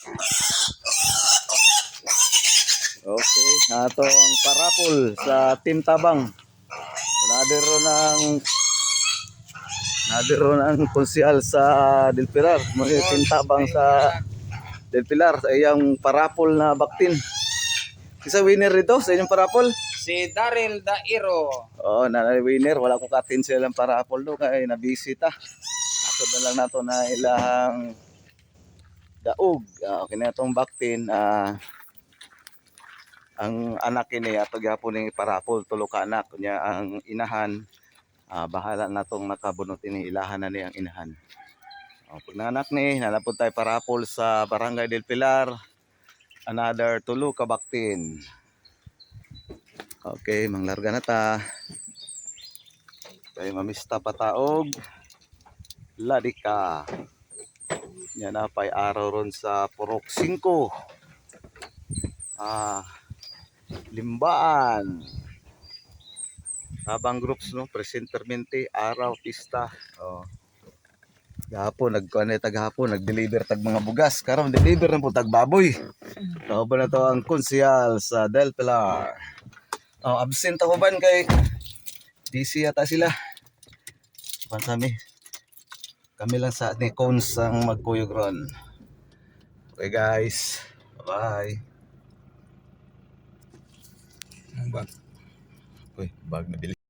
Okay, ato ang parapol sa Team Tabang. Nadiro ng Nadiro ng konsyal sa Del Pilar. Mga Team Tabang sa Del Pilar sa iyang parapol na baktin. Isa winner rito sa inyong parapol? Si Daryl Dairo. Oo, na winner. Wala ko katin silang parapol do kay nabisita. Ako na lang nato na ilang daog. Ah, okay na baktin. Ah, ang anak ini ato gyapon ni parapol tulo ka anak niya ang inahan ah, bahala na tong nakabunot ini ilahan na ni ang inahan. Oh, pag nanganak ni nalapod tayo parapol sa Barangay del Pilar. Another tulo ka baktin. Okay, manglarga na ta. Kay mamista pataog. Ladika. Yan na pay araw ron sa Purok 5. Ah, limbaan. Habang groups no, presentermente, araw, pista. Oh. Gahapon, nagkuhan na taghapon, nag-deliver tag mga bugas. Karon deliver na po tag baboy. Tao ba na to ang konsyal sa Del Pilar. Oh, absent ako ban kay DC yata sila. Pansami. Kami lang sa ni Cones ang magkuyog ron. Okay guys. Bye. Ano ba? Uy, bag na bili.